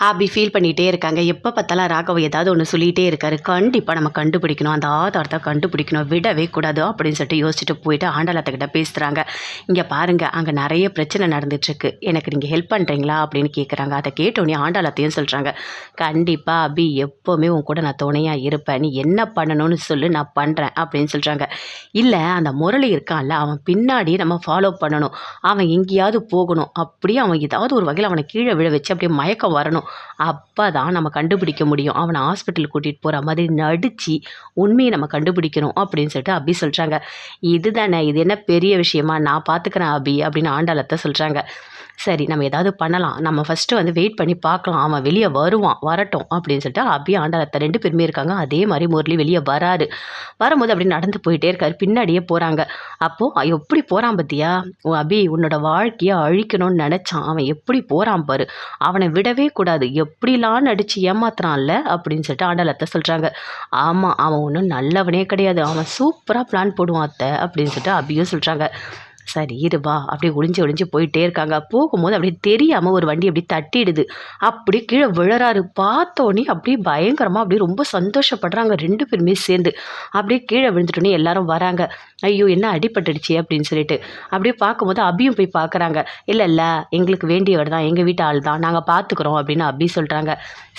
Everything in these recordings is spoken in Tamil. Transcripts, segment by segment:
ஹாப்பி ஃபீல் பண்ணிகிட்டே இருக்காங்க. எப்போ பார்த்தாலும் ராகவ் ஏதாவது ஒன்று சொல்லிகிட்டே இருக்காரு. கண்டிப்பாக நம்ம கண்டுபிடிக்கணும். அந்த ஆதாரத்தை கண்டுபிடிக்கணும். விடவே கூடாது அப்படின்னு சொல்லிட்டு யோசிச்சுட்டு போயிட்டு ஆண்டாளத்துக்கிட்ட பேசுகிறாங்க இங்கே பாருங்கள் அங்கே நிறைய பிரச்சனை நடந்துகிட்ருக்கு எனக்கு நீங்கள் ஹெல்ப் பண்ணுறீங்களா அப்படின்னு கேட்குறாங்க அதை கேட்டோடனே ஆண்டாளத்தையும் சொல்கிறாங்க கண்டிப்பாக அபி எப்போவுமே உன் கூட நான் துணையாக இருப்பேன். நீ என்ன பண்ணணும்னு சொல்லு நான் பண்ணுறேன் அப்படின்னு சொல்கிறாங்க இல்லை அந்த முரளி இருக்கான்ல அவன் பின்னாடி நம்ம ஃபாலோ பண்ணணும். அவன் எங்கேயாவது போகணும். அப்படியே அவன் ஏதாவது ஒரு வகையில் அவனை கீழே விழ வச்சு அப்படியே மயக்கம் வரணும். அப்போ தான் நம்ம கண்டுபிடிக்க முடியும். அவனை ஹாஸ்பிட்டல் கூட்டிகிட்டு போகிற மாதிரி நடித்து உண்மையை நம்ம கண்டுபிடிக்கணும் அப்படின்னு சொல்லிட்டு அபி சொல்கிறாங்க இதுதானே இது என்ன பெரிய விஷயமா? நான் பார்த்துக்கிறேன் அபி அப்படின்னு ஆண்டாளத்தை சொல்கிறாங்க சரி நம்ம ஏதாவது பண்ணலாம். நம்ம ஃபஸ்ட்டு வந்து வெயிட் பண்ணி பார்க்கலாம். அவன் வெளியே வருவான் வரட்டும் அப்படின்னு சொல்லிட்டு அபி ஆண்டாளத்தை ரெண்டு பேருமே இருக்காங்க. அதே மாதிரி முரளி வெளியே வராரு. வரும்போது அப்படி நடந்து போயிட்டே இருக்காரு. பின்னாடியே போகிறாங்க அப்போது எப்படி போகிறான் பார்த்தியா அபி உன்னோட வாழ்க்கையை அழிக்கணும்னு நினச்சான். அவன் எப்படி போகிறான் பாரு. அவனை விடவே கூடாது. எப்படிலாம் நடித்து ஏமாத்துறான்ல? அப்படின்னு சொல்லிட்டு ஆண்டாளத்தை சொல்கிறாங்க ஆமாம் அவன் ஒன்றும் நல்லவனே கிடையாது. அவன் சூப்பராக பிளான் போடுவான் அத்தை. அப்படின்னு சொல்லிட்டு அபியும் சொல்கிறாங்க சரி இருவா அப்படியே ஒளிஞ்சு ஒளிஞ்சு போயிட்டே இருக்காங்க. போகும்போது அப்படியே தெரியாமல் ஒரு வண்டி அப்படி தட்டிடுது. அப்படி கீழே விழறாரு. பார்த்தோன்னே அப்படியே பயங்கரமாக அப்படியே ரொம்ப சந்தோஷப்படுறாங்க ரெண்டு பேருமே சேர்ந்து. அப்படியே கீழே விழுந்துட்டோன்னே எல்லாரும் வராங்க. ஐயோ என்ன அடிபட்டுடுச்சு அப்படின்னு சொல்லிட்டு. அப்படியே பார்க்கும்போது அபியும் போய் பார்க்குறாங்க. இல்லை இல்லை. எங்களுக்கு வேண்டியவர் தான். எங்கள் வீட்டு ஆள் தான். நாங்கள் பார்த்துக்குறோம் அப்படின்னு அபி சொல்கிறாங்க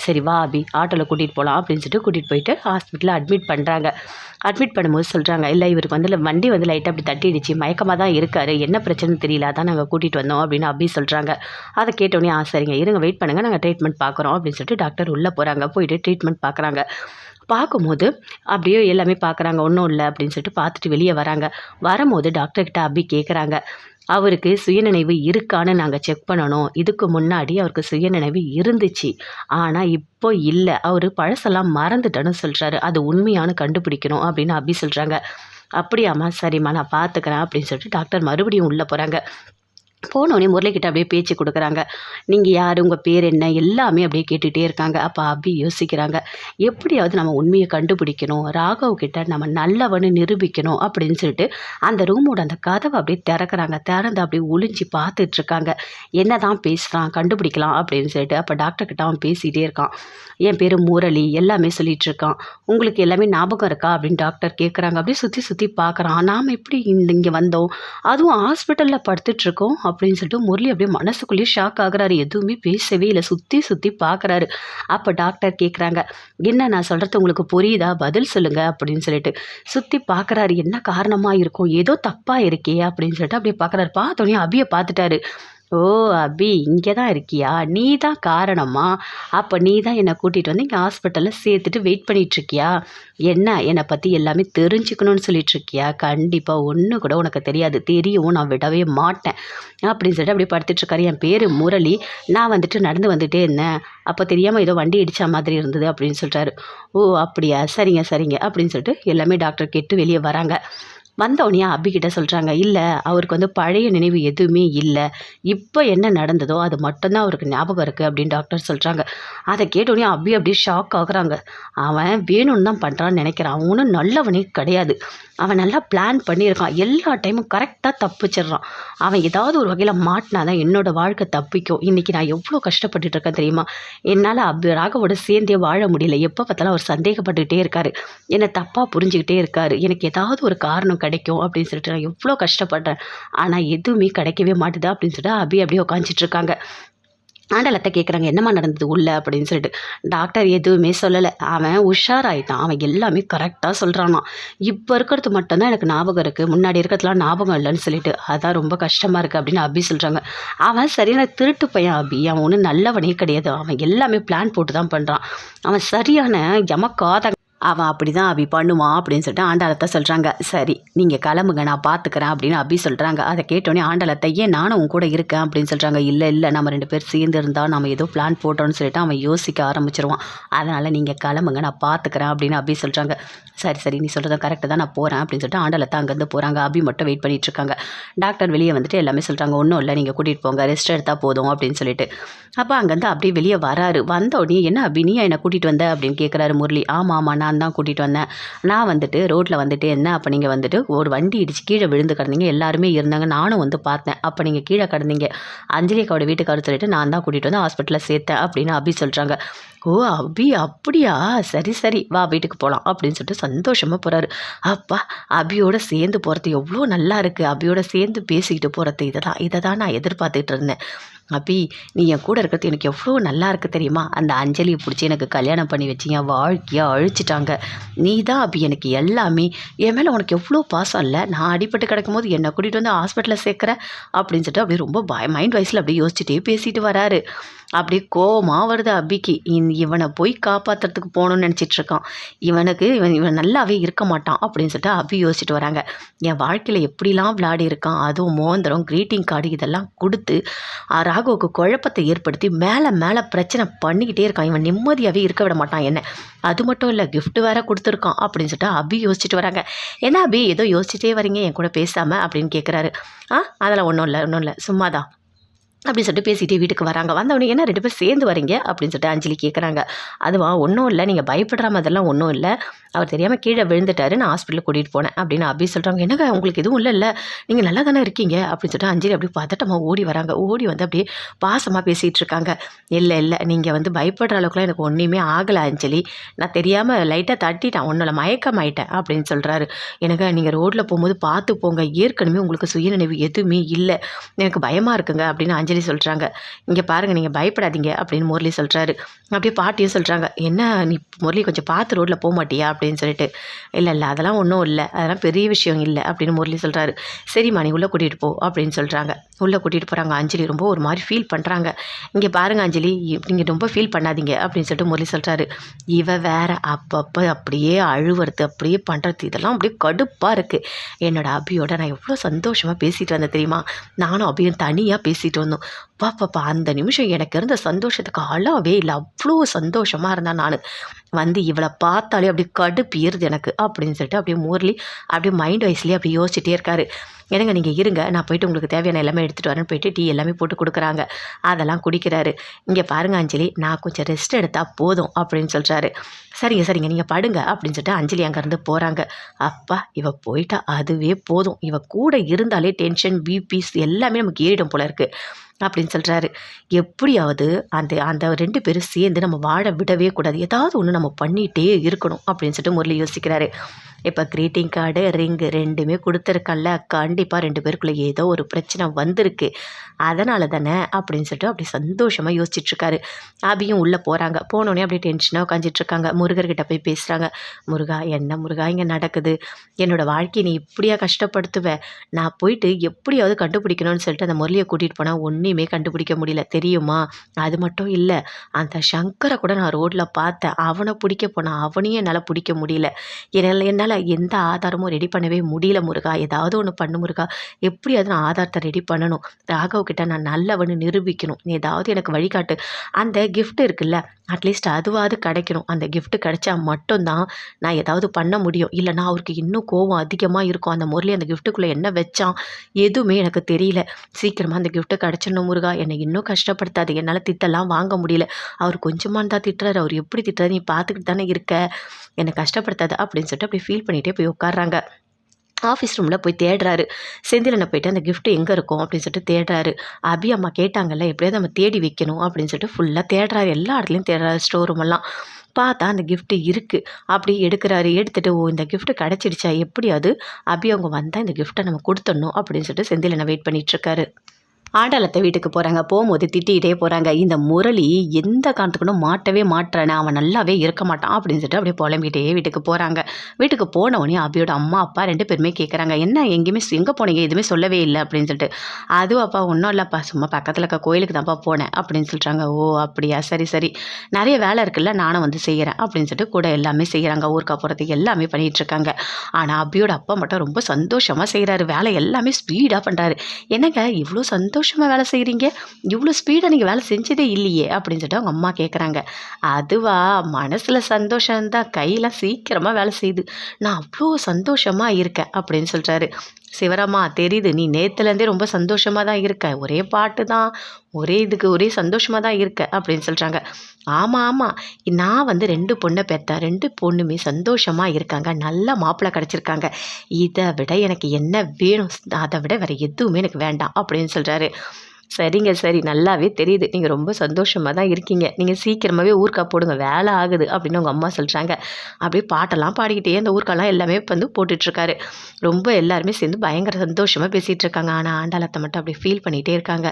சரி வா அபி. ஆட்டோவில் கூட்டிகிட்டு போகலாம் அப்படின்னு சொல்லிட்டு கூட்டிகிட்டு போயிட்டு ஹாஸ்பிட்டலில் அட்மிட் பண்ணுறாங்க அட்மிட் பண்ணும்போது சொல்கிறாங்க இல்லை இவருக்கு வந்து வண்டி வந்து லைட்டாக அப்படி தட்டிடுச்சு. மயக்கமாக தான் இருக்காரு. என்ன பிரச்சனைன்னு தெரியல அதான் நாங்கள் கூட்டிகிட்டு வந்தோம் அப்படின்னு அபி சொல்கிறாங்க அதை கேட்டோன்னே ஆ சரிங்க இருங்க வெயிட் பண்ணுங்கள் நாங்கள் ட்ரீட்மெண்ட் பார்க்குறோம் அப்படின்னு சொல்லிட்டு டாக்டர் உள்ளே போகிறாங்க போயிட்டு ட்ரீட்மெண்ட் பார்க்குறாங்க. பார்க்கும்போது அப்படியே எல்லாமே பார்க்குறாங்க. ஒன்றும் இல்லை அப்படின்னு சொல்லிட்டு பார்த்துட்டு வெளியே வராங்க. வரும்போது டாக்டர்கிட்ட அபி கேட்குறாங்க அவருக்கு சுயநினைவு இருக்கான்னு நாங்கள் செக் பண்ணணும். இதுக்கு முன்னாடி அவருக்கு சுயநினைவு இருந்துச்சு. ஆனால் இப்போ இல்லை. அவர் பழசெல்லாம் மறந்துட்டேன்னு சொல்கிறாரு அது உண்மையானு கண்டுபிடிக்கணும் அப்படின்னு அபி சொல்கிறாங்க அப்படியாம்மா சரிம்மா நான் பார்த்துக்கிறேன் அப்படின்னு சொல்லிட்டு டாக்டர் மறுபடியும் உள்ளே போகிறாங்க போனோடனே முரளிக்கிட்ட அப்படியே பேச்சு கொடுக்குறாங்க. நீங்கள் யார்? உங்கள் பேர் என்ன? எல்லாமே அப்படியே கேட்டுகிட்டே இருக்காங்க. அப்போ அபி யோசிக்கிறாங்க. எப்படியாவது நம்ம உண்மையை கண்டுபிடிக்கணும். ராகவ் கிட்ட நம்ம நல்லவனு நிரூபிக்கணும். அப்படின்னு சொல்லிட்டு அந்த ரூமோட அந்த கதவை அப்படியே திறக்கிறாங்க. திறந்து அப்படியே ஒளிஞ்சு பார்த்துட்ருக்காங்க. என்ன தான் பேசுகிறான் கண்டுபிடிக்கலாம் அப்படின்னு சொல்லிட்டு அப்போ டாக்டர் கிட்ட அவன் பேசிகிட்டே இருக்கான். என் பேர் முரளி. எல்லாமே சொல்லிகிட்டு இருக்கான் உங்களுக்கு எல்லாமே ஞாபகம் இருக்கா? அப்படின்னு டாக்டர் கேட்குறாங்க அப்படியே சுற்றி சுற்றி பார்க்குறான். நாம் எப்படி இந்த இங்கே வந்தோம்? அதுவும் ஹாஸ்பிட்டலில் படுத்துட்ருக்கோம். அப்படின்னு சொல்லிட்டு முரளி அப்படியே மனசுக்குள்ளேயே ஷாக் ஆகுறாரு. எதுவுமே பேசவே இல்லை. சுற்றி சுற்றி பார்க்குறாரு. அப்போ டாக்டர் கேட்குறாங்க என்ன நான் சொல்கிறது உங்களுக்கு புரியுதா? பதில் சொல்லுங்க அப்படின்னு சொல்லிட்டு. சுற்றி பார்க்குறாரு. என்ன காரணமாக இருக்கும்? ஏதோ தப்பாக இருக்கே அப்படின்னு சொல்லிட்டு அப்படியே பார்க்குறாரு. பார்த்தோன்னே அபியை பார்த்துட்டாரு. ஓ அபி இங்கே தான் இருக்கியா? நீ தான் காரணமா? அப்போ நீ தான் என்னை கூட்டிகிட்டு வந்து இங்கே ஹாஸ்பிட்டலில் சேர்த்துட்டு வெயிட் பண்ணிகிட்ருக்கியா என்ன என்னை பற்றி எல்லாமே தெரிஞ்சுக்கணும்னு சொல்லிகிட்ருக்கியா கண்டிப்பாக ஒன்று கூட உனக்கு தெரியாது. தெரியும் நான் விடவே மாட்டேன். அப்படின்னு சொல்லிட்டு அப்படியே படுத்துட்ருக்காரு என் பேர் முரளி. நான் வந்துட்டு நடந்து வந்துட்டே இருந்தேன். அப்போ தெரியாமல் ஏதோ வண்டி இடித்த மாதிரி இருந்தது அப்படின்னு சொல்லிட்டாரு ஓ அப்படியா? சரிங்க சரிங்க. அப்படின்னு சொல்லிட்டு எல்லாமே டாக்டர் கேட்டு வெளியே வராங்க. வந்தோடனே அபிகிட்ட சொல்கிறாங்க இல்லை அவருக்கு வந்து பழைய நினைவு எதுவுமே இல்லை. இப்போ என்ன நடந்ததோ அது மட்டும்தான் அவருக்கு ஞாபகம் இருக்குது அப்படின்னு டாக்டர் சொல்கிறாங்க அதை கேட்டோடனே அபி அப்படியே ஷாக் ஆகுறாங்க. அவன் வேணும்னு தான் பண்ணுறான்னு நினைக்கிறான். அவனும் நல்லவனே கிடையாது. அவன் நல்லா பிளான் பண்ணியிருக்கான். எல்லா டைமும் கரெக்டாக தப்பிச்சிடுறான். அவன் ஏதாவது ஒரு வகையில் மாட்டினா தான் என்னோடய வாழ்க்கை தப்பிக்கும். இன்றைக்கி நான் எவ்வளோ கஷ்டப்பட்டுட்டு இருக்கேன் தெரியுமா? என்னால் அபி ராகவோட சேர்ந்தே வாழ முடியல. எப்போ பார்த்தாலும் அவர் சந்தேகப்பட்டுக்கிட்டே இருக்காரு. என்னை தப்பாக புரிஞ்சுக்கிட்டே இருக்காரு. எனக்கு ஏதாவது ஒரு காரணம் கிடைக்கும் அப்படின்னு சொல்லிட்டு நான் எவ்வளோ கஷ்டப்படுறேன் ஆனால் எதுவுமே கிடைக்கவே மாட்டுதா அப்படின்னு சொல்லிட்டு அபி அப்படியே உட்காந்துட்டு இருக்காங்க. ஆண்டலத்தை கேட்குறாங்க என்னம்மா நடந்தது உள்ள? அப்படின்னு சொல்லிட்டு. டாக்டர் எதுவுமே சொல்லலை. அவன் உஷாராயிட்டான். அவன் எல்லாமே கரெக்டாக சொல்கிறானான் இப்போ இருக்கிறது மட்டும்தான் எனக்கு ஞாபகம் இருக்குது முன்னாடி இருக்கிறதுலாம் ஞாபகம் இல்லைன்னு சொல்லிட்டு. அதான் ரொம்ப கஷ்டமாக இருக்குது அப்படின்னு அபி சொல்கிறாங்க அவன் சரியான திருட்டு பையன் அபி. அவன் ஒன்றும் நல்லவனே கிடையாது. அவன் எல்லாமே பிளான் போட்டு தான் பண்ணுறான் அவன் சரியான எமக்காத அவன் அப்படி தான் அபி பண்ணுவான் அப்படின்னு சொல்லிட்டு ஆண்டாளத்தை சொல்கிறாங்க சரி நீங்கள் கிளம்புங்க நான் பார்த்துக்கிறேன் அப்படின்னு அபி சொல்கிறாங்க அதை கேட்டோடனே ஆண்டாளத்தை ஏன் நானும் உன் கூட இருக்கேன்? அப்படின்னு சொல்கிறாங்க இல்லை இல்லை நம்ம ரெண்டு பேர் சேர்ந்து இருந்தால் நம்ம ஏதோ பிளான் போட்டோம்னு சொல்லிட்டு அவன் யோசிக்க ஆரம்பிச்சிருவான். அதனால் நீங்கள் கிளம்புங்க நான் பார்த்துக்கிறேன் அப்படின்னு அபி சொல்கிறாங்க சரி சரி நீ சொல்கிறத கரெக்டாக தான் நான் போகிறேன் அப்படின்னு சொல்லிட்டு ஆண்டாளத்தை அங்கேருந்து போகிறாங்க அபி மட்டும் வெயிட் பண்ணிகிட்டு இருக்காங்க. டாக்டர் வெளியே வந்துட்டு எல்லாமே சொல்கிறாங்க ஒன்றும் இல்லை நீங்கள் கூட்டிகிட்டு போங்க ரெஸ்ட் எடுத்தால் போதும் அப்படின்னு சொல்லிட்டு. அப்போ அங்கேருந்து அப்படியே வெளியே வராரு. வந்த உடனே என்ன அபி நீ என்னை கூட்டிகிட்டு வந்த? அப்படின்னு கேட்குறாரு முரளி. ஆமாம் ஆமாம் நான் தான் கூட்டிகிட்டு வந்தேன். நான் வந்துட்டு ரோட்டில் வந்துட்டு என்ன? அப்போ நீங்கள் வந்துட்டு ஒரு வண்டி இடிச்சு கீழே விழுந்து கிடந்தீங்க. எல்லாருமே இருந்தாங்க. நானும் வந்து பார்த்தேன். அப்போ நீங்கள் கீழே கிடந்தீங்க. அஞ்சலி அக்காவோட வீட்டுக்காரர் சொல்லிட்டு நான் தான் கூட்டிகிட்டு வந்து ஹாஸ்பிட்டலில் சேர்த்தேன் அப்படின்னு அபி சொல்கிறாங்க ஓ அபி அப்படியா? சரி சரி வா வீட்டுக்கு போகலாம் அப்படின்னு சொல்லிட்டு சந்தோஷமாக போகிறாரு அப்பா அபியோட சேர்ந்து போகிறது எவ்வளோ நல்லா இருக்குது அபியோட சேர்ந்து பேசிக்கிட்டு போகிறது இதை தான் இதை தான் நான் எதிர்பார்த்துட்டு இருந்தேன். அபி நீ என் கூட இருக்கிறது எனக்கு எவ்வளோ நல்லா இருக்குது தெரியுமா? அந்த அஞ்சலியை பிடிச்சி எனக்கு கல்யாணம் பண்ணி வச்சிங்க வாழ்க்கையை அழிச்சிட்டாங்க. நீ தான் அபி எனக்கு எல்லாமே. என் மேலே உனக்கு எவ்வளோ பாசம் இல்லை? நான் அடிபட்டு கிடக்கும் போது என்னை கூட்டிகிட்டு வந்து ஹாஸ்பிட்டலில் சேர்க்குற? அப்படின்னு சொல்லிட்டு அப்படியே ரொம்ப பய மைண்ட் வைஸில் அப்படியே யோசிச்சுட்டே பேசிட்டு வராரு. அப்படியே கோபமாக வருது அபிக்கு. இவனை போய் காப்பாற்றுறதுக்கு போகணும்னு நினச்சிட்ருக்கான். இவனுக்கு இவன் இவன் நல்லாவே இருக்க மாட்டான் அப்படின்னு சொல்லிட்டு அபி யோசிச்சுட்டு வராங்க. என் வாழ்க்கையில் எப்படிலாம் விளையாடி இருக்கான் அதுவும் மோந்திரம் க்ரீட்டிங் கார்டு இதெல்லாம் கொடுத்து ராகவுக்கு ராகுவுக்கு குழப்பத்தை ஏற்படுத்தி மேலே மேலே பிரச்சனை பண்ணிக்கிட்டே இருக்கான். இவன் நிம்மதியாகவே இருக்க விட மாட்டான் என்ன. அது மட்டும் இல்லை கிஃப்ட் வேற கொடுத்துருக்கான் அப்படின்னு சொல்லிட்டு அபி யோசிச்சுட்டு வராங்க. என்ன அபி ஏதோ யோசிச்சுட்டே வரீங்க என் கூட பேசாமல் அப்படின்னு கேட்குறாரு ஆ அதெல்லாம் ஒன்றும் இல்லை ஒன்றும் இல்லை. சும்மாதான். அப்படின்னு சொல்லிட்டு பேசிகிட்டே வீட்டுக்கு வராங்க. வந்தவொடனே என்ன ரெண்டு பேரும் சேர்ந்து வரீங்க அப்படின்னு சொல்லிட்டு அஞ்சலி கேட்குறாங்க அதுவா ஒன்றும் இல்லை. நீங்கள் பயப்படுற மாதிரிலாம் ஒன்றும் இல்லை. அவர் தெரியாமல் கீழே விழுந்துட்டாரு நான் ஹாஸ்பிட்டலுக்கு கூட்டிகிட்டு போனேன். அப்படின்னு அபி சொல்கிறாங்க என்னங்க உங்களுக்கு எதுவும் இல்லை இல்லை. நீங்கள் நல்லா தானே இருக்கீங்க? அப்படின்னு சொல்லிட்டு அஞ்சலி அப்படியே பதட்டமாக ஓடி வராங்க. ஓடி வந்து அப்படியே பாசமாக பேசிகிட்டு இருக்காங்க. இல்லை இல்லை. நீங்கள் வந்து பயப்படுற அளவுக்குலாம் எனக்கு ஒன்றுமே ஆகலை அஞ்சலி. நான் தெரியாமல் லைட்டாக தட்டிட்டேன். ஒன்றில் மயக்கமாயிட்டேன். அப்படின்னு சொல்கிறாரு எனக்கு நீங்கள் ரோட்டில் போகும்போது பார்த்து போங்க. ஏற்கனவே உங்களுக்கு சுயநினைவு எதுவுமே இல்லை. எனக்கு பயமாக இருக்குங்க. அப்படின்னு அஞ்சலி சொல்கிறாங்க இங்கே பாருங்கள் நீங்கள் பயப்படாதீங்க அப்படின்னு முரளி சொல்கிறாரு அப்படியே பாட்டியும் சொல்கிறாங்க என்ன நீ முரளி கொஞ்சம் பார்த்து ரோட்டில் போக மாட்டியா? அப்படின்னு சொல்லிட்டு இல்லை இல்லை அதெல்லாம் ஒன்றும் இல்லை. அதெல்லாம் பெரிய விஷயம் இல்லை. அப்படின்னு முரளி சொல்கிறாரு சரிம்மா நீ உள்ளே கூட்டிகிட்டு போ. அப்படின்னு சொல்கிறாங்க உள்ளே கூட்டிகிட்டு போகிறாங்க அஞ்சலி ரொம்ப ஒரு மாதிரி ஃபீல் பண்ணுறாங்க இங்கே பாருங்க அஞ்சலி நீங்கள் ரொம்ப ஃபீல் பண்ணாதீங்க அப்படின்னு சொல்லிட்டு முரளி சொல்கிறாரு இவ வேற அப்பப்போ அப்படியே அழுவுறது அப்படியே பண்ணுறது இதெல்லாம் அப்படியே கடுப்பாக இருக்குது என்னோடய அபியோட நான் எவ்வளோ சந்தோஷமாக பேசிட்டு வந்தேன் தெரியுமா? நானும் அபியும் தனியாக பேசிட்டு வந்தோம். பாப்பாப்பா அந்த நிமிஷம் எனக்கு இருந்த சந்தோஷத்துக்கு அளவே இல்லை. அவ்வளோ சந்தோஷமாக இருந்தேன் நான். வந்து இவளை பார்த்தாலே அப்படியே கடுப்பு ஏறுது எனக்கு அப்படின்னு சொல்லிட்டு அப்படியே முரளி அப்படியே மைண்ட் வைஸ்லேயே அப்படியே யோசிச்சுட்டே இருக்காரு. என்னங்க நீங்கள் இருங்க நான் போயிட்டு உங்களுக்கு தேவையான எல்லாமே எடுத்துகிட்டு வரேன்னு போயிட்டு டீ எல்லாமே போட்டு கொடுக்குறாங்க. அதெல்லாம் குடிக்கிறாரு. இங்கே பாருங்க அஞ்சலி நான் கொஞ்சம் ரெஸ்ட் எடுத்தால் போதும் அப்படின்னு சொல்கிறாரு சரிங்க சரிங்க நீங்கள் படுங்க அப்படின்னு சொல்லிட்டு அஞ்சலி அங்கேருந்து போகிறாங்க அப்பா இவ போயிட்டா அதுவே போதும். இவ கூட இருந்தாலே டென்ஷன் பிபிஸ் எல்லாமே நமக்கு ஏறிடும் போல இருக்குது அப்படின்னு சொல்கிறாரு எப்படியாவது அந்த அந்த ரெண்டு பேரும் சேர்ந்து நம்ம வாழ விடவே கூடாது. ஏதாவது ஒன்று நம்ம பண்ணிகிட்டே இருக்கணும் அப்படின்னு சொல்லிட்டு முரளி யோசிக்கிறாரு. இப்போ க்ரீட்டிங் கார்டு ரிங்கு ரெண்டுமே கொடுத்துருக்கல்ல கண்டிப்பாக ரெண்டு பேருக்குள்ளே ஏதோ ஒரு பிரச்சனை வந்திருக்கு. அதனால தானே அப்படின்னு சொல்லிட்டு அப்படி சந்தோஷமாக யோசிச்சுட்ருக்காரு அபியும் உள்ளே போகிறாங்க போனோடனே அப்படியே டென்ஷனாக உட்காந்துட்டுருக்காங்க முருகர்கிட்ட போய் பேசுகிறாங்க முருகா என்ன முருகா இங்கே நடக்குது? என்னோடய வாழ்க்கையை நீ இப்படியா கஷ்டப்படுத்துவேன் நான் போயிட்டு எப்படியாவது கண்டுபிடிக்கணும்னு சொல்லிட்டு அந்த முரளியை கூட்டிகிட்டு போனால் ஒன்றையுமே கண்டுபிடிக்க முடியல. தெரியுமா? அது மட்டும் இல்லை அந்த சங்கரை கூட நான் ரோட்டில் பார்த்தேன். அவனை பிடிக்க போனால் அவனையும் என்னால் பிடிக்க முடியல. என்னால் என்னால் எந்த ஆதாரமும் ரெடி பண்ணவே முடியல முருகா. ஏதாவது ஒன்று பண்ணு முருகா. எப்படியாவது நான் ஆதாரத்தை ரெடி பண்ணணும். ராகவ் கிட்ட நான் நல்லவன்னு நிரூபிக்கணும். ஏதாவது எனக்கு வழிகாட்டு. அந்த கிஃப்ட் இருக்குல்ல அட்லீஸ்ட் அதுவாவது கிடைக்கணும். அந்த கிஃப்ட் கிடைச்சா மட்டும்தான் நான் ஏதாவது பண்ண முடியும். இல்லைனா அவருக்கு இன்னும் கோவம் அதிகமாக இருக்கும். அந்த முரளி அந்த கிஃப்ட்டுக்குள்ளே என்ன வச்சான்? எதுவுமே எனக்கு தெரியல. சீக்கிரமாக அந்த கிஃப்ட்டு கிடச்சிடணும். முருகா என்னை இன்னும் கஷ்டப்படுத்தாது. என்னால் திட்டெல்லாம் வாங்க முடியல. அவர் கொஞ்சமாக தான் திட்டுறாரு. அவர் எப்படி திட்டுறாரு? நீ பார்த்துக்கிட்டு தானே இருக்க. என்னை கஷ்டப்படுத்தாது. அப்படின்னு சொல்லிட்டு அப்படியே ஃபீல் பண்ணிகிட்டே போய் உட்காடுறாங்க ஆஃபீஸ் ரூமில் போய் தேடுறாரு. செந்திலனை போயிட்டு அந்த கிஃப்ட் எங்கே இருக்கும்? அப்படின்னு சொல்லிட்டு தேடுறாரு. அபி அம்மா கேட்டாங்கல்ல எப்படியாவது நம்ம தேடி வைக்கணும். அப்படின்னு சொல்லிட்டு ஃபுல்லாக தேடுறாரு. எல்லா இடத்துலையும் தேடுறாரு ஸ்டோர் ரூமெல்லாம் பார்த்தா அந்த கிஃப்ட்டு இருக்குது அப்படி எடுக்கிறாரு. எடுத்துகிட்டு ஓ இந்த கிஃப்ட்டு கிடச்சிடுச்சா? எப்படியாவது அபி அவங்க வந்தால் இந்த கிஃப்ட்டை நம்ம கொடுத்துடணும். அப்படின்னு சொல்லிட்டு செந்திலனை வெயிட் பண்ணிகிட்ருக்காரு ஆண்டாளத்தை வீட்டுக்கு போகிறாங்க போகும்போது திட்டிகிட்டே போகிறாங்க இந்த முரளி எந்த காரணத்துக்கும் மாட்டவே மாட்டுறானே அவன் நல்லாவே இருக்க மாட்டான் அப்படின்னு சொல்லிட்டு அப்படியே புலம்பிகிட்டே வீட்டுக்கு போகிறாங்க வீட்டுக்கு போனவொடனே அபியோட அம்மா அப்பா ரெண்டு பேருமே கேட்குறாங்க என்ன எங்கேயுமே எங்கே போனீங்க? எதுவுமே சொல்லவே இல்லை. அப்படின்னு சொல்லிட்டு. அதுவும் அப்பா ஒன்றும் இல்லைப்பா. சும்மா பக்கத்தில் இருக்க கோயிலுக்கு தான்ப்பா போனேன். அப்படின்னு சொல்கிறாங்க ஓ அப்படியா? சரி சரி. நிறைய வேலை இருக்குல்ல. நானும் வந்து செய்கிறேன் அப்படின்னு சொல்லிட்டு கூட எல்லாமே செய்கிறாங்க ஊருக்கா போகிறதுக்கு எல்லாமே பண்ணிகிட்டு இருக்காங்க. ஆனால் அபியோட அப்பா மட்டும் ரொம்ப சந்தோஷமாக செய்கிறாரு வேலை எல்லாமே ஸ்பீடாக பண்ணுறாரு என்னங்க இவ்வளோ சந்தோஷம்? சந்தோஷமாக வேலை செய்கிறீங்க இவ்வளோ ஸ்பீடாக நீங்கள் வேலை செஞ்சதே இல்லையே அப்படின்னு சொல்லிட்டு அவங்க அம்மா கேட்குறாங்க அதுவா? மனசில் சந்தோஷம்தான். கையெல்லாம் சீக்கிரமாக வேலை செய்யுது. நான் அவ்வளோ சந்தோஷமாக இருக்கேன் அப்படின்னு சொல்கிறாரு சிவராமா தெரியுது. நீ நேற்றுலேருந்தே ரொம்ப சந்தோஷமாக தான் இருக்க. ஒரே பாட்டு தான் ஒரே இதுக்கு ஒரே சந்தோஷமாக தான் இருக்க அப்படின்னு சொல்கிறாங்க ஆமாம் ஆமாம் நான் வந்து ரெண்டு பொண்ணை பெற்றேன் ரெண்டு பொண்ணுமே சந்தோஷமாக இருக்காங்க. நல்ல மாப்பிள்ளை கிடச்சிருக்காங்க. இதை விட எனக்கு என்ன வேணும்? அதை விட வேறு எதுவுமே எனக்கு வேண்டாம் அப்படின்னு சொல்கிறாரு சரிங்க சரி. நல்லாவே தெரியுது. நீங்கள் ரொம்ப சந்தோஷமாக தான் இருக்கீங்க. நீங்கள் சீக்கிரமாகவே ஊர்க்கா போடுங்க. வேலை ஆகுது அப்படின்னு உங்கள் அம்மா சொல்கிறாங்க அப்படியே பாட்டெல்லாம் பாடிக்கிட்டே அந்த ஊர்க்காலாம் எல்லாமே வந்து போட்டுட்ருக்காரு. ரொம்ப எல்லாருமே சேர்ந்து பயங்கர சந்தோஷமாக பேசிகிட்டு இருக்காங்க ஆனால் ஆண்டாளத்தை மட்டும் அப்படியே ஃபீல் பண்ணிகிட்டே இருக்காங்க.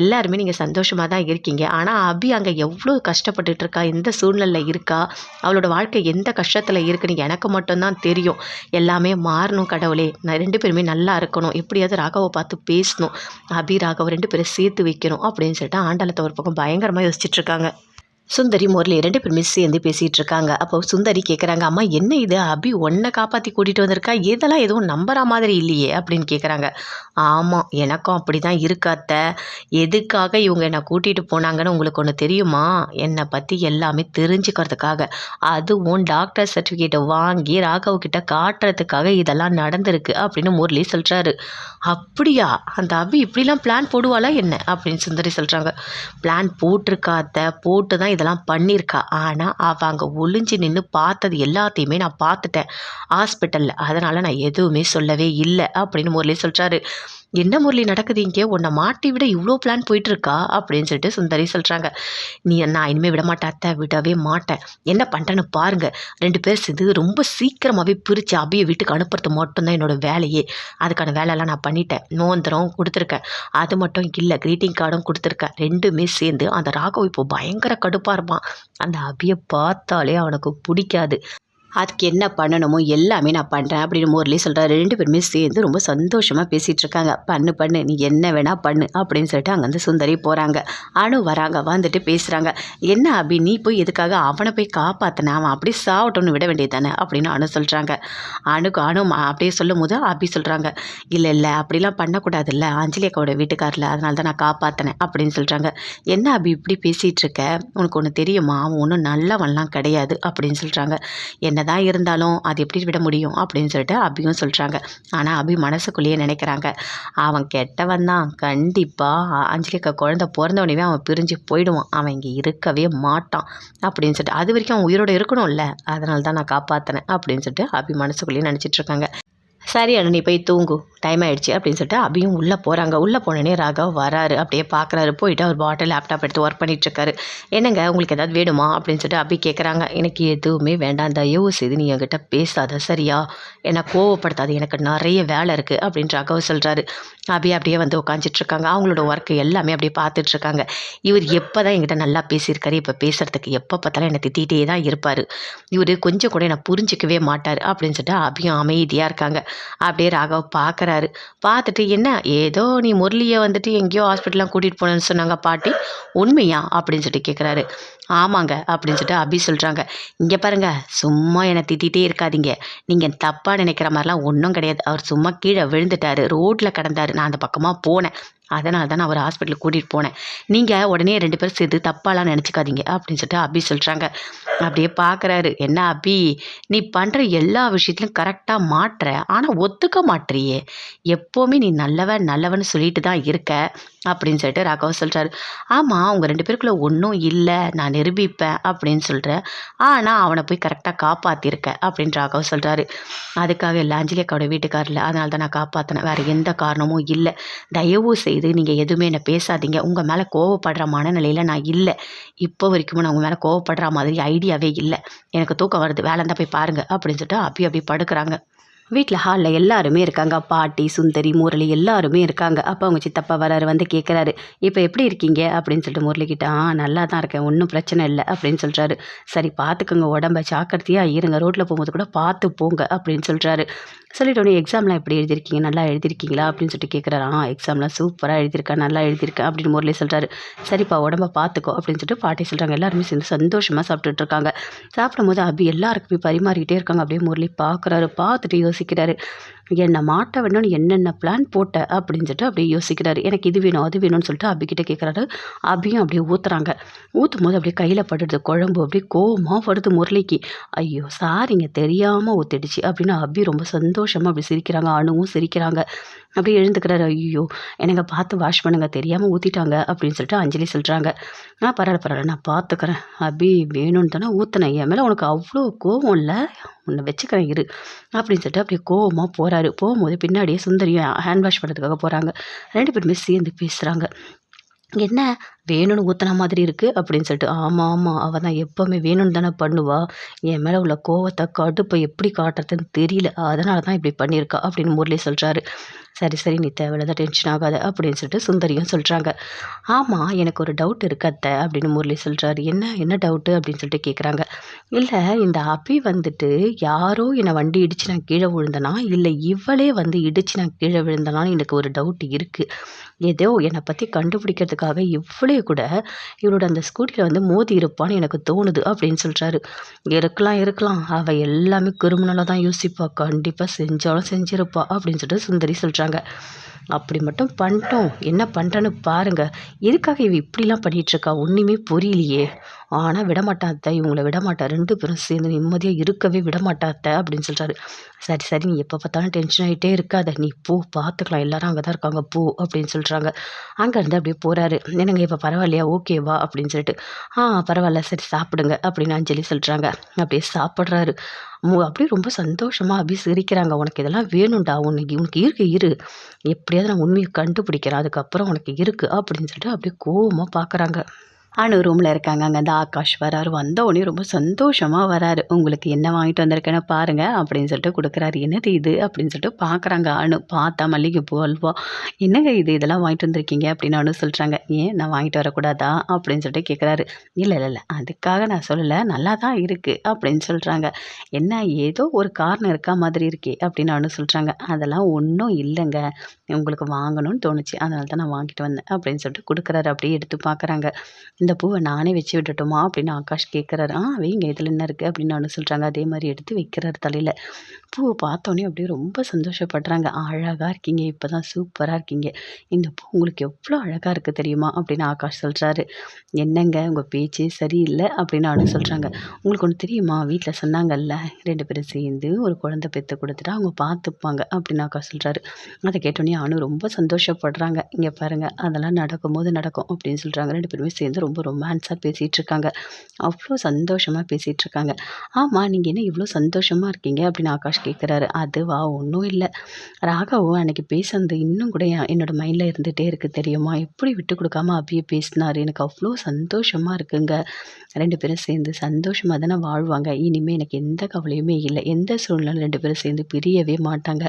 எல்லாருமே நீங்கள் சந்தோஷமாக தான் இருக்கீங்க. ஆனால் அபி அங்கே எவ்வளோ கஷ்டப்பட்டுட்டு இருக்கா எந்த சூழ்நிலையில் இருக்கா? அவளோட வாழ்க்கை எந்த கஷ்டத்தில் இருக்குன்னு எனக்கு மட்டும்தான் தெரியும். எல்லாமே மாறணும் கடவுளே. நான் ரெண்டு பேருமே நல்லா இருக்கணும். எப்படியாவது ராகவை பார்த்து பேசணும். அபி ராகவ் ரெண்டு பேரும் சேர்த்து வைக்கணும் அப்படின்னு சொல்லிட்டு ஆண்டாளத்தை ஒரு பக்கம் பயங்கரமாக யோசிச்சுட்ருக்காங்க சுந்தரி முரளி ரெண்டு பேருமே சேர்ந்து பேசிகிட்டு இருக்காங்க அப்போ சுந்தரி கேட்குறாங்க அம்மா என்ன இது? அபி ஒன்றை காப்பாற்றி கூட்டிகிட்டு வந்திருக்கா? இதெல்லாம் எதுவும் நம்புற மாதிரி இல்லையே அப்படின்னு கேட்குறாங்க ஆமாம் எனக்கும் அப்படி தான் இருக்காத்த எதுக்காக இவங்க என்னை கூட்டிகிட்டு போனாங்கன்னு உங்களுக்கு ஒன்று தெரியுமா? என்னை பற்றி எல்லாமே தெரிஞ்சுக்கிறதுக்காக. அதுவும் டாக்டர் சர்டிஃபிகேட்டை வாங்கி ராகவ் கிட்ட காட்டுறதுக்காக இதெல்லாம் நடந்திருக்கு அப்படின்னு முரளி சொல்கிறாரு அப்படியா? அந்த அபி இப்படிலாம் பிளான் போடுவாளா என்ன? அப்படின்னு சுந்தரி சொல்கிறாங்க பிளான் போட்டிருக்காத்த போட்டு தான் இதெல்லாம் பண்ணியிருக்கா ஆனால் அவள் அங்கே ஒளிஞ்சு நின்று பார்த்தது எல்லாத்தையுமே நான் பார்த்துட்டேன். ஹாஸ்பிட்டலில் அதனால் நான் எதுவுமே சொல்லவே இல்லை அப்படின்னு முரளி சொல்கிறாரு என்ன முரளி நடக்குது இங்கே? உன்னை மாட்டி விட இவ்வளோ பிளான் போயிட்டுருக்கா? அப்படின்னு சொல்லிட்டு சுந்தரி சொல்கிறாங்க நீ நான் இனிமேல் விட மாட்டாத்த விடவே மாட்டேன். என்ன பண்ணுறேன்னு பாருங்கள் ரெண்டு பேர் சேர்ந்து ரொம்ப சீக்கிரமாகவே பிரித்து அபியை வீட்டுக்கு அனுப்புறது மட்டும்தான் என்னோடய வேலையே. அதுக்கான வேலையெல்லாம் நான் பண்ணிட்டேன். நோந்தரம் கொடுத்துருக்கேன். அது மட்டும் இல்லை க்ரீட்டிங் கார்டும் கொடுத்துருக்கேன். ரெண்டுமே சேர்ந்து அந்த ராகவ் இப்போ பயங்கர கடுப்பாக இருப்பான். அந்த அபியை பார்த்தாலே அவனுக்கு பிடிக்காது. அதுக்கு என்ன பண்ணணுமோ எல்லாமே நான் பண்ணுறேன் அப்படின்னு முரளி சொல்கிறாரு ரெண்டு பேருமே சேர்ந்து ரொம்ப சந்தோஷமாக பேசிகிட்டு இருக்காங்க. பண்ணு பண்ணு நீ என்ன வேணால் பண்ணு அப்படின்னு சொல்லிட்டு அங்கேருந்து சுந்தரி போகிறாங்க அணு வராங்க வந்துட்டு பேசுகிறாங்க என்ன அபி நீ போய் எதுக்காக அவனை போய் காப்பாற்றின அவன் அப்படி சாவட்டோன்னு விட வேண்டியது தானே அப்படின்னு அணு சொல்கிறாங்க அணுக்கு அணு அப்படியே சொல்லும் போது அபி சொல்கிறாங்க இல்லை இல்லை அப்படிலாம் பண்ணக்கூடாதுல்ல. அஞ்சலி அக்காவோட வீட்டுக்காரில் அதனால தான் நான் காப்பாற்றினேன் அப்படின்னு சொல்கிறாங்க என்ன அபி இப்படி பேசிகிட்டு இருக்க? உனக்கு ஒன்று தெரியுமா? அவன் ஒன்றும் நல்லவன்லாம் கிடையாது அப்படின்னு சொல்கிறாங்க என்ன என்னதான் இருந்தாலும் அது எப்படி விட முடியும் அப்படின்னு சொல்லிட்டு அபியும் சொல்கிறாங்க ஆனால் அபி மனசுக்குள்ளேயே நினைக்கிறாங்க. அவன் கெட்டவன் தான். கண்டிப்பாக அஞ்சலிக்க குழந்த பிறந்தவனவே அவன் பிரிஞ்சு போயிடுவான். அவன் இங்கே இருக்கவே மாட்டான் அப்படின்னு சொல்லிட்டு. அது வரைக்கும் அவன் உயிரோடு இருக்கணும்ல. அதனால தான் நான் காப்பாற்றினேன் அப்படின்னு சொல்லிட்டு அபி மனசுக்குள்ளேயே நினச்சிட்ருக்காங்க சரி அண்ணன் நீ போய் தூங்கு. டைம் ஆகிடுச்சு அப்படின்னு சொல்லிட்டு அபியும் உள்ளே போகிறாங்க உள்ளே போனோடனே ராகவ் வராரு. அப்படியே பார்க்குறாரு போயிட்டு அவர் பாட்டில் லேப்டாப் எடுத்து ஒர்க் பண்ணிகிட்ருக்காரு என்னங்க உங்களுக்கு ஏதாவது வேணுமா? அப்படின்னு சொல்லிட்டு அபி கேட்குறாங்க எனக்கு எதுவுமே வேண்டாம். தயவு செய்து நீ என்கிட்ட பேசாத சரியா? என்னை கோவப்படுத்தாது. எனக்கு நிறைய வேலை இருக்குது அப்படின்னு ராகவ் சொல்கிறாரு அபி அப்படியே வந்து உட்காந்துட்ருக்காங்க அவங்களோட ஒர்க்கு எல்லாமே அப்படியே பார்த்துட்ருக்காங்க இவர் எப்போ தான் என்கிட்ட நல்லா பேசியிருக்காரு இப்போ பேசுகிறதுக்கு எப்போ பார்த்தாலும் என்னை திட்டிகிட்டே தான் இருப்பார். இவர் கொஞ்சம் கூட என்னை புரிஞ்சிக்கவே மாட்டார் அப்படின்னு சொல்லிட்டு அபியும் அமைதியாக இருக்காங்க. அப்படியே ராகவ் பார்க்குற பார்க்குறாரு பார்த்துட்டு என்ன? ஏதோ நீ முரளியை வந்துட்டு எங்கேயோ ஹாஸ்பிட்டலாம் கூட்டிகிட்டு போனேன்னு சொன்னாங்க பாட்டி. உண்மையா? அப்படின்னு சொல்லிட்டு கேட்குறாரு ஆமாங்க அப்படின்னு சொல்லிட்டு அபி சொல்கிறாங்க இங்கே பாருங்கள் சும்மா என்னை திட்டிகிட்டே இருக்காதீங்க. நீங்கள் தப்பாக நினைக்கிற மாதிரிலாம் ஒன்றும் கிடையாது. அவர் சும்மா கீழே விழுந்துட்டார். ரோட்டில் கிடந்தார். நான் அந்த பக்கமாக போனேன். அதனால தான் நான் அவர் ஹாஸ்பிட்டலுக்கு கூட்டிகிட்டு போனேன். நீங்கள் உடனே ரெண்டு பேரும் சேர்த்து தப்பாலாம் நினச்சிக்காதீங்க அப்படின்னு சொல்லிட்டு அபி சொல்கிறாங்க அப்படியே பார்க்குறாரு என்ன அபி? நீ பண்ணுற எல்லா விஷயத்துலையும் கரெக்டாக மாட்டுற ஆனால் ஒத்துக்க மாட்டுறியே எப்போவுமே நீ நல்லவன் நல்லவன் சொல்லிட்டு தான் இருக்க அப்படின்னு சொல்லிட்டு ராகவ சொல்கிறாரு ஆமாம் அவங்க ரெண்டு பேருக்குள்ளே ஒன்றும் இல்லை. நான் நிரூபிப்பேன் அப்படின்னு சொல்கிறேன் ஆனால் அவனை போய் கரெக்டாக காப்பாற்றிருக்க அப்படின்னு ராகவ் சொல்கிறாரு அதுக்காக இல்லை அஞ்சலி அக்காவோட வீட்டுக்காரில் அதனால தான் நான் காப்பாற்றினேன் வேறு எந்த காரணமும் இல்லை. தயவு செய்து நீங்கள் எதுவுமே என்னை பேசாதீங்க. உங்கள் மேலே கோவப்படுற மனநிலையில் நான் இல்லை. இப்போ வரைக்கும் நான் உங்கள் மேலே கோவப்படுற மாதிரி ஐடியாவே இல்லை. எனக்கு தூக்கம் வருது. வேலை தான் போய் பாருங்கள் அப்படின்னு சொல்லிட்டு அப்படி அப்படி படுக்கிறாங்க. வீட்டில் ஹாலில் எல்லாருமே இருக்காங்க. பாட்டி சுந்தரி முரளி எல்லாருமே இருக்காங்க. அப்போ அவங்க சித்தப்பா வராரு வந்து கேட்குறாரு இப்போ எப்படி இருக்கீங்க? அப்படின்னு சொல்லிட்டு முரளிக்கிட்ட ஆ நல்லா தான் இருக்கேன். ஒன்றும் பிரச்சனை இல்லை. அப்படின்னு சொல்கிறாரு சரி பார்த்துக்கோங்க உடம்ப ஜாக்கிரதையாக இருங்க. ரோட்டில் போகும்போது கூட பார்த்து போங்க. அப்படின்னு சொல்கிறாரு சொல்லிட்டோன்னே எக்ஸாம்லாம் எப்படி எழுதிருக்கீங்க நல்லா எழுதிருக்கீங்களா அப்படின்னு சொல்லிட்டு கேட்குறாரு ஆ எக்ஸாம்லாம் சூப்பராக எழுதியிருக்கேன். நல்லா எழுதியிருக்கேன். அப்படின்னு முரளி சொல்கிறாரு சரிப்பா உடம்ப பார்த்துக்கோ அப்படின்னு சொல்லிட்டு பாட்டி சொல்கிறாங்க எல்லாருமே சேர்ந்து சந்தோஷமாக சாப்பிட்டுட்டு இருக்காங்க. சாப்பிடும் போது அபி எல்லாருக்குமே பரிமாறிக்கிட்டே இருக்காங்க. அப்படியே முரளி பார்க்குறாரு பார்த்துட்டு யோசிக்கிறாரு. என்னை மாட்ட வேணும்னு என்னென்ன பிளான் போட்ட அப்படின்னு சொல்லிட்டு அப்படியே யோசிக்கிறாரு. எனக்கு இது வேணும் அது வேணும்னு சொல்லிட்டு அபிக்கிட்ட கேட்குறாரு அபியும் அப்படியே ஊற்றுறாங்க ஊற்றும் போது அப்படியே கையில் படுறது குழம்பு அப்படியே கோவமாக வருது முரளிக்கு. ஐயோ சாரிங்க தெரியாமல் ஊற்றிடுச்சு அப்படின்னு அபி ரொம்ப சந்தோஷமாக அப்படி சிரிக்கிறாங்க. அணுவும் சிரிக்கிறாங்க. அப்படியே எழுந்துக்கிறாரு. ஐயோ எனக்கு பார்த்து வாஷ் பண்ணுங்க தெரியாமல் ஊற்றிட்டாங்க அப்படின்னு சொல்லிட்டு அஞ்சலி சொல்கிறாங்க நான் பரவாயில்ல பரவாயில்ல நான் பார்த்துக்கிறேன். அபி வேணும்னு தானே ஊற்றினேன் என் மேலே உனக்கு அவ்வளோ கோவம் இல்லை? உன்னை வச்சுக்கிறேன் இரு. அப்படின்னு சொல்லிட்டு அப்படியே கோவமாக போகிறாரு போகும்போது பின்னாடியே சுந்தரியும் ஹேண்ட் வாஷ் பண்ணுறதுக்காக போகிறாங்க ரெண்டு பேருமே சேர்ந்து பேசுகிறாங்க என்ன? வேணும்னு ஊற்றின மாதிரி இருக்குது அப்படின்னு சொல்லிட்டு ஆமாம் ஆமாம் அவள் தான் எப்போவுமே வேணும்னு தானே பண்ணுவா. என் மேலே உள்ள கோவத்தை கடுப்பை எப்படி காட்டுறதுன்னு தெரியல. அதனால தான் இப்படி பண்ணியிருக்கா அப்படின்னு முரளி சொல்கிறாரு சரி சரி நீ தேவையில்லாத டென்ஷன் ஆகாது அப்படின்னு சொல்லிட்டு சுந்தரியும் சொல்கிறாங்க ஆமாம் எனக்கு ஒரு டவுட் இருக்கு அத்தை அப்படின்னு முரளி சொல்கிறாரு என்ன என்ன டவுட்டு அப்படின்னு சொல்லிட்டு கேட்குறாங்க இல்லை இந்த அபி வந்துட்டு யாரோ என்னை வண்டி இடித்து நான் கீழே விழுந்தனா இல்லை இவளே வந்து இடித்து நான் கீழே விழுந்தனான்னு எனக்கு ஒரு டவுட் இருக்குது ஏதோ என்னை பற்றி கண்டுபிடிக்கிறதுக்காக இவ்வளே கூட இவளோட அந்த ஸ்கூட்டியில் வந்து மோதி இருப்பான்னு எனக்கு தோணுது அப்படின்னு சொல்கிறாரு இருக்கலாம் இருக்கலாம். அவள் எல்லாமே கிரிமினலாக தான் யோசிப்பா. கண்டிப்பாக செஞ்சாலும் செஞ்சிருப்பா அப்படின்னு சொல்லிட்டு சுந்தரி சொல்கிறாங்க அப்படி மட்டும் பண்ணிட்டோம். என்ன பண்ணுறேன்னு பாருங்கள் எதுக்காக இவ இப்படிலாம் பண்ணிகிட்ருக்கா ஒன்றுமே புரியலையே. ஆனால் விடமாட்டான் அத்தை. இவங்களை விடமாட்டா. ரெண்டு பேரும் சேர்ந்து நிம்மதியாக இருக்கவே விடமாட்டா அத்தை அப்படின்னு சொல்கிறாரு சரி சரி. நீ எப்போ பார்த்தாலும் டென்ஷன் ஆகிட்டே இருக்காத. நீ போ பார்த்துக்கலாம் எல்லாரும் அங்கே தான் இருக்காங்க. போ அப்படின்னு சொல்கிறாங்க அங்கேருந்து அப்படியே போகிறாரு என்னங்க இப்போ பரவாயில்லையா? ஓகேவா அப்படின்னு சொல்லிட்டு. ஆ பரவாயில்ல. சரி சாப்பிடுங்க அப்படின்னு அஞ்சலி சொல்கிறாங்க அப்படியே சாப்பிட்றாரு. அப்படியே ரொம்ப சந்தோஷமாக அப்படியே சிரிக்கிறாங்க உனக்கு இதெல்லாம் வேணும்டா. உனக்கு உனக்கு இருக்கு இரு. எப்படியாவது நான் உண்மையை கண்டுபிடிக்கிறேன். அதுக்கப்புறம் உனக்கு இருக்குது அப்படின்னு சொல்லிட்டு அப்படியே கோவமாக பார்க்குறாங்க அணு ரூமில் இருக்காங்க. அங்கே அந்த ஆகாஷ் வராரு. வந்த உடனே ரொம்ப சந்தோஷமாக வராரு. உங்களுக்கு என்ன வாங்கிட்டு வந்திருக்கேன்னு பாருங்கள் அப்படின்னு சொல்லிட்டு கொடுக்குறாரு. என்னது இது? அப்படின்னு சொல்லிட்டு பார்க்குறாங்க அனு. பார்த்தா மல்லிகைப்பூ அல்வா. என்னங்க இது? இதெல்லாம் வாங்கிட்டு வந்திருக்கீங்க அப்படின்னு அனு சொல்கிறாங்க ஏன்? நான் வாங்கிட்டு வரக்கூடாதா? அப்படின்னு சொல்லிட்டு கேட்குறாரு இல்லை இல்லை இல்லை. அதுக்காக நான் சொல்லலை. நல்லா தான் இருக்குது அப்படின்னு சொல்கிறாங்க என்ன? ஏதோ ஒரு காரணம் இருக்கா மாதிரி இருக்கே அப்படின்னு அனு சொல்கிறாங்க அதெல்லாம் ஒன்றும் இல்லைங்க. உங்களுக்கு வாங்கணும்னு தோணுச்சு. அதனால தான் நான் வாங்கிட்டு வந்தேன் அப்படின்னு சொல்லிட்டு கொடுக்குறாரு. அப்படியே எடுத்து பார்க்குறாங்க இந்த பூவை நானே வச்சு விட்டுட்டோமா அப்படின்னு ஆகாஷ் கேட்குறாரு ஆ வைங்க இதில் என்ன இருக்குது அப்படின்னு நான் சொல்கிறாங்க அதே மாதிரி எடுத்து வைக்கிறாரு தலையில். பூவை பார்த்தோன்னே அப்படியே ரொம்ப சந்தோஷப்படுறாங்க. அழகாக இருக்கீங்க. இப்போ தான் சூப்பராக இருக்கீங்க. இந்த பூ உங்களுக்கு எவ்வளோ அழகாக இருக்குது தெரியுமா? அப்படின்னு ஆகாஷ் சொல்கிறாரு என்னங்க? உங்கள் பேச்சே சரியில்லை. அப்படின்னு நானும் சொல்கிறாங்க உங்களுக்கு ஒன்று தெரியுமா? வீட்டில் சொன்னாங்கல்ல ரெண்டு பேரும் சேர்ந்து ஒரு குழந்தை பெற்று கொடுத்துட்டா அவங்க பார்த்துப்பாங்க அப்படின்னு ஆகாஷ் சொல்கிறாரு அதை கேட்டோன்னே அவனு ரொம்ப சந்தோஷப்படுறாங்க. இங்கே பாருங்கள் அதெல்லாம் நடக்கும்போது நடக்கும். அப்படின்னு சொல்கிறாங்க ரெண்டு பேருமே சேர்ந்து ரொம்ப ரொமான்ஸாக பேசிகிட்டு இருக்காங்க அவ்வளோ சந்தோஷமாக பேசிகிட்டு இருக்காங்க ஆமாம் நீங்கள் என்ன இவ்வளோ சந்தோஷமாக இருக்கீங்க? அப்படின்னு ஆகாஷ் கேட்குறாரு அதுவா? ஒன்றும் இல்லை. ராகவும் அன்னைக்கு பேசுனது இன்னும் கூட என் என்னோட மைண்டில் இருந்துகிட்டே இருக்குது தெரியுமா? எப்படி விட்டு கொடுக்காம அப்படியே பேசினார். எனக்கு அவ்வளோ சந்தோஷமாக இருக்குங்க. ரெண்டு பேரும் சேர்ந்து சந்தோஷமாக தானே வாழ்வாங்க. இனிமேல் எனக்கு எந்த கவலையுமே இல்லை. எந்த சூழ்நிலை ரெண்டு பேரும் சேர்ந்து பிரியவே மாட்டாங்க.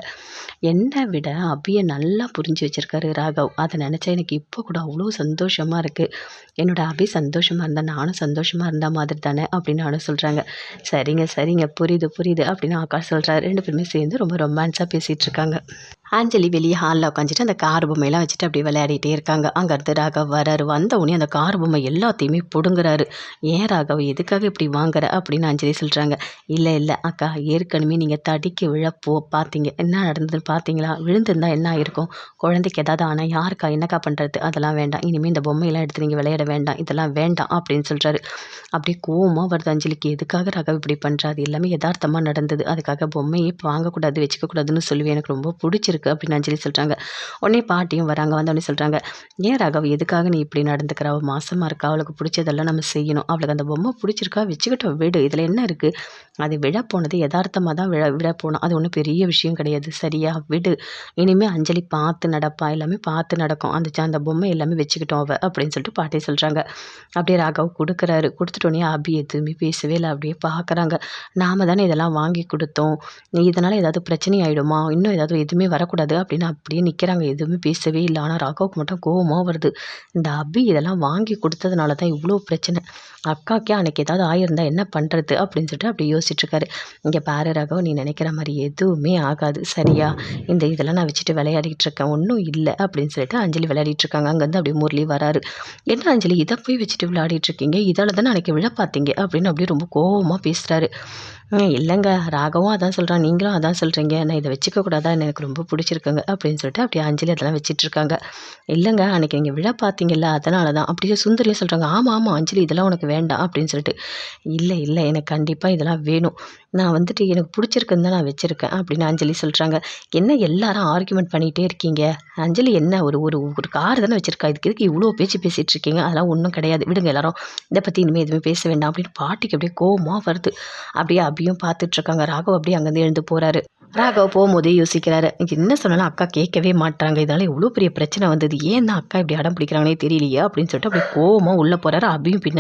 என்னை விட அபியை நல்லா புரிஞ்சு வச்சுருக்காரு ராகவ். அதை நினச்சா எனக்கு இப்போ கூட அவ்வளோ சந்தோஷமாக இருக்குது என்னோட அபி சந்தோஷமாக இருந்தால் நானும் சந்தோஷமாக இருந்தால் மாதிரி தானே அப்படின்னு நானும் சொல்கிறாங்க சரிங்க சரிங்க புரியுது புரியுது அப்படின்னு ஆகாஷ் சொல்கிறாரு ரெண்டு பேருமே சேர்ந்து ரொம்ப ரொமான்ஸாக பேசிகிட்டு இருக்காங்க. ஆஞ்சலி வெளியே ஹாலில் உட்காந்துட்டு அந்த கார் பொம்மையெல்லாம் வச்சுட்டு அப்படியே விளையாடிட்டே இருக்காங்க. அங்கேருந்து ராகவ் வராரு. வந்த உடனே அந்த கார் பொம்மை எல்லாத்தையுமே பிடுங்குறாரு. ஏன் ராகவ் எதுக்காக இப்படி வாங்குற? அப்படின்னு அஞ்சலி சொல்கிறாங்க இல்லை இல்லை அக்கா ஏற்கனவே நீங்கள் தடிக்க விழப்போ பார்த்தீங்க என்ன நடந்ததுன்னு பார்த்தீங்களா விழுந்திருந்தா என்ன ஆயிருக்கும்? குழந்தைக்கு ஏதாவது ஆனால் யாருக்கா? என்னக்கா பண்ணுறது அதெல்லாம் வேண்டாம். இனிமேல் இந்த பொம்மையெல்லாம் எடுத்து நீங்கள் விளையாட வேண்டாம். இதெல்லாம் வேண்டாம் அப்படின்னு சொல்கிறாரு அப்படியே கோவமாக வருது அஞ்சலிக்கு எதுக்காக ராகவ் இப்படி பண்ணுறாரு எல்லாமே யதார்த்தமாக நடந்தது. அதுக்காக பொம்மையை வாங்கக்கூடாது வச்சுக்கக்கூடாதுன்னு சொல்லி எனக்கு ரொம்ப பிடிச்சிருக்கு. இருக்குது அப்படின்னு அஞ்சலி சொல்கிறாங்க உடனே பாட்டியும் வராங்க வந்தோடனே சொல்கிறாங்க ஏன் ராகவ் எதுக்காக நீ இப்படி நடந்துக்கிற? அவள் மாசமாக இருக்கா அவளுக்கு பிடிச்சதெல்லாம் நம்ம செய்யணும். அவளுக்கு அந்த பொம்மை பிடிச்சிருக்கா வச்சுக்கிட்டோம் விடு. இதில் என்ன இருக்குது அது விழ போனது யதார்த்தமாக தான் விழ விழ போனோம். அது ஒன்றும் பெரிய விஷயம் கிடையாது. சரியா விடு. இனிமேல் அஞ்சலி பார்த்து நடப்பா. எல்லாமே பார்த்து நடக்கும். அந்த அந்த பொம்மை எல்லாமே வச்சுக்கிட்டோம் அவள் அப்படின்னு சொல்லிட்டு பாட்டி சொல்கிறாங்க அப்படியே ராகவ் கொடுக்குறாரு. கொடுத்துட்டோன்னே அபி எதுவுமே பேசவே இல்லை. அப்படியே பார்க்குறாங்க நாம தானே இதெல்லாம் வாங்கி கொடுத்தோம். இதனால் ஏதாவது பிரச்சனை ஆகிடுமா இன்னும் ஏதாவது எதுவுமே வர வரக்கூடாது அப்படின்னு அப்படியே நிற்கிறாங்க எதுவுமே பேசவே இல்லை. ஆனால் ராகவுக்கு மட்டும் கோபமாக வருது. இந்த அபி இதெல்லாம் வாங்கி கொடுத்ததுனால தான் இவ்வளோ பிரச்சனை. அக்காக்கே அன்னைக்கு ஏதாவது ஆயிருந்தால் என்ன பண்ணுறது அப்படின்னு சொல்லிட்டு அப்படி யோசிச்சுட்ருக்காரு. இங்கே பாரு ரகம் நீ நினைக்கிற மாதிரி எதுவுமே ஆகாது. சரியா? இந்த இதெல்லாம் நான் வச்சுட்டு விளையாடிட்டு இருக்கேன். ஒன்றும் இல்லை அப்படின்னு சொல்லிட்டு அஞ்சலி விளையாடிட்டு இருக்காங்க. அங்கேருந்து அப்படியே முரளி வராரு. என்ன அஞ்சலி இதை போய் வச்சுட்டு விளையாடிட்டு இருக்கீங்க? இதால் தானே அன்னைக்கு விழ பார்த்தீங்க? அப்படின்னு அப்படியே ரொம்ப கோபமாக பேசுகிறாரு இல்லைங்க. ராகவும் அதான் சொல்கிறான் நீங்களும் அதான் சொல்கிறீங்க நான் இதை வச்சுக்க கூடாதா? எனக்கு ரொம்ப பிடிச்சிருக்குங்க. அப்படின்னு சொல்லிட்டு அப்படியே அஞ்சலி அதெல்லாம் வச்சிட்ருக்காங்க இல்லைங்க அன்றைக்கி நீங்கள் விழா பார்த்தீங்கல்ல அதனால தான் அப்படியே சுந்தரியும் சொல்கிறாங்க ஆமாம் ஆமாம் அஞ்சலி இதெல்லாம் உனக்கு வேண்டாம் அப்படின்னு சொல்லிட்டு இல்லை இல்லை எனக்கு கண்டிப்பாக இதெல்லாம் வேணும். நான் வந்துட்டு எனக்கு பிடிச்சிருக்குன்னு தான் நான் வச்சுருக்கேன் அப்படின்னு அஞ்சலி சொல்கிறாங்க என்ன எல்லாரும் ஆர்குமெண்ட் பண்ணிகிட்டே இருக்கீங்க? அஞ்சலி என்ன ஒரு ஒரு ஒரு கார் தானே வச்சுருக்கா? இதுக்கு இதுக்கு இவ்வளோ பேச்சு பேசிகிட்டு இருக்கீங்க. அதெல்லாம் ஒன்றும் கிடையாது. விடுங்க எல்லாரும். இதை பற்றி இனிமேல் எதுவுமே பேச வேண்டாம் அப்படின்னு பாட்டிக்கு அப்படியே கோபமாக வருது. அப்படியே அபியும் பார்த்துட்ருக்காங்க ராகவ் அப்படியே அங்கேருந்து எழுந்து போகிறாரு ராகவ் போகும்போதே யோசிக்கிறாரு என்ன சொன்னாலும் அக்கா கேட்கவே மாட்டாங்க இதனால் இவ்வளோ பெரிய பிரச்சனை வந்தது. ஏன் தான் அக்கா இப்படி அடம் பிடிக்கிறாங்கன்னே தெரியலையே அப்படின்னு சொல்லிட்டு அப்படியே கோவமாக உள்ளே போகிறாரு அபியும் பின்னாடி